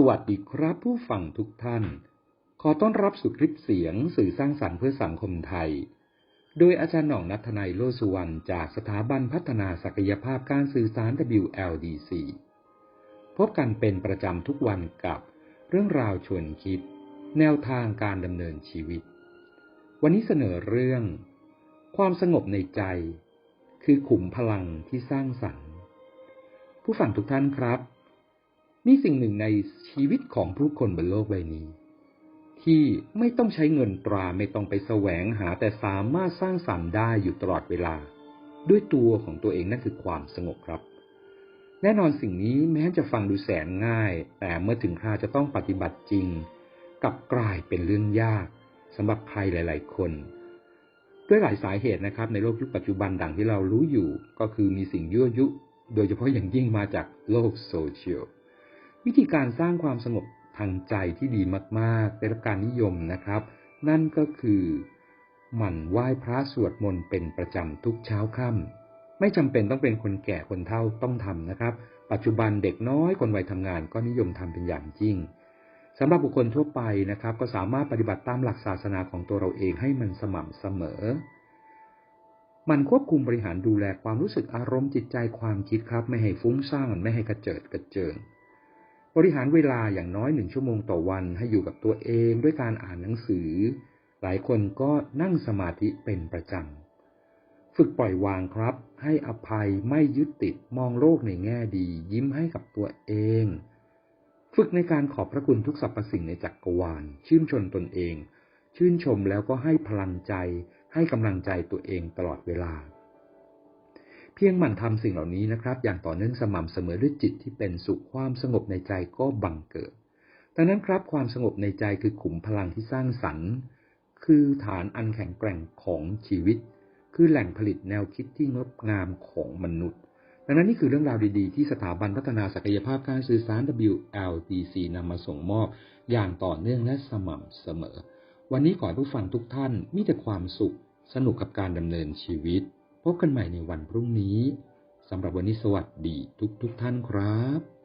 สวัสดีครับผู้ฟังทุกท่าน ขอต้อนรับสู่คลิปเสียงสื่อสร้างสรรค์เพื่อสังคมไทย โดยอาจารย์หน่องนัทนายโลสุวรรณจากสถาบันพัฒนาศักยภาพการสื่อสาร WLDC พบกันเป็นประจำทุกวันกับเรื่องราวชวนคิด แนวทางการดำเนินชีวิต วันนี้เสนอเรื่อง ความสงบในใจ คือขุมพลังที่สร้างสรรค์ ผู้ฟังทุกท่านครับ มีสิ่งหนึ่งในชีวิตของผู้คนบนโลกใบนี้ ที่ไม่ต้องใช้เงินตราไม่ต้องไปแสวงหาแต่สามารถสร้างสรรค์ได้อยู่ตลอดเวลา ด้วยตัวของตัวเองนั่นคือความสงบครับ แน่นอนสิ่งนี้แม้จะฟังดูแสนง่าย แต่เมื่อถึงคราจะต้องปฏิบัติจริงกลับกลายเป็นเรื่องยากสำหรับใครหลาย ๆ คนด้วยหลายสาเหตุนะครับในโลกยุคปัจจุบันดังที่เรารู้อยู่ก็คือมีสิ่งยั่วยุ โดยเฉพาะอย่างยิ่งมาจากโลกโซเชียล วิธีการสร้างความสงบทางใจที่ดีมากๆ ได้รับการนิยมนะครับ นั่นก็คือหมั่นไหว้พระสวดมนต์เป็นประจำทุกเช้าค่ำไม่จำเป็นต้องเป็นคนแก่คนเฒ่าต้องทำนะครับ ปัจจุบันเด็กน้อยคนวัยทำงานก็นิยมทำเป็นอย่างยิ่งสำหรับบุคคลทั่วไปนะครับ ก็สามารถปฏิบัติตามหลักศาสนาของตัวเราเองให้มันสม่ำเสมอ มันควบคุมบริหารดูแลความรู้สึกอารมณ์จิตใจความคิดครับ ไม่ให้ฟุ้งซ่านไม่ให้กระเจิดกระเจิง บริหารเวลาอย่างน้อยหนึ่งชั่วโมงต่อวันให้อยู่กับตัวเองด้วยการอ่านหนังสือ หลายคนก็นั่งสมาธิเป็นประจำ ฝึกปล่อยวางครับ ให้อภัยไม่ยึดติดมองโลกในแง่ดี ยิ้มให้กับตัวเอง ฝึกในการขอบพระคุณทุกสรรพสิ่งในจักรวาล ชื่นชมตนเอง ชื่นชมแล้วก็ให้พลังใจ ให้กำลังใจตัวเองตลอดเวลา เพียงหมั่นทำสิ่งเหล่านี้นะครับ อย่างต่อเนื่องสม่ำเสมอด้วยจิตที่เป็นสุขความสงบในใจก็บังเกิด ดังนั้นครับความสงบในใจคือขุมพลังที่สร้างสรรค์ คือฐานอันแข็งแกร่งของชีวิต คือแหล่งผลิตแนวคิดที่งดงามของมนุษย์ ดังนั้นนี่คือเรื่องราวดีๆ ที่สถาบันพัฒนาศักยภาพการสื่อสาร WLDC นำมาส่งมอบอย่างต่อเนื่องและสม่ำเสมอ วันนี้ขอให้ผู้ฟังทุกท่านมีแต่ความสุข สนุกกับการดำเนินชีวิต พบกันใหม่ในวันพรุ่งนี้สำหรับวันนี้สวัสดีทุกทุกท่านครับ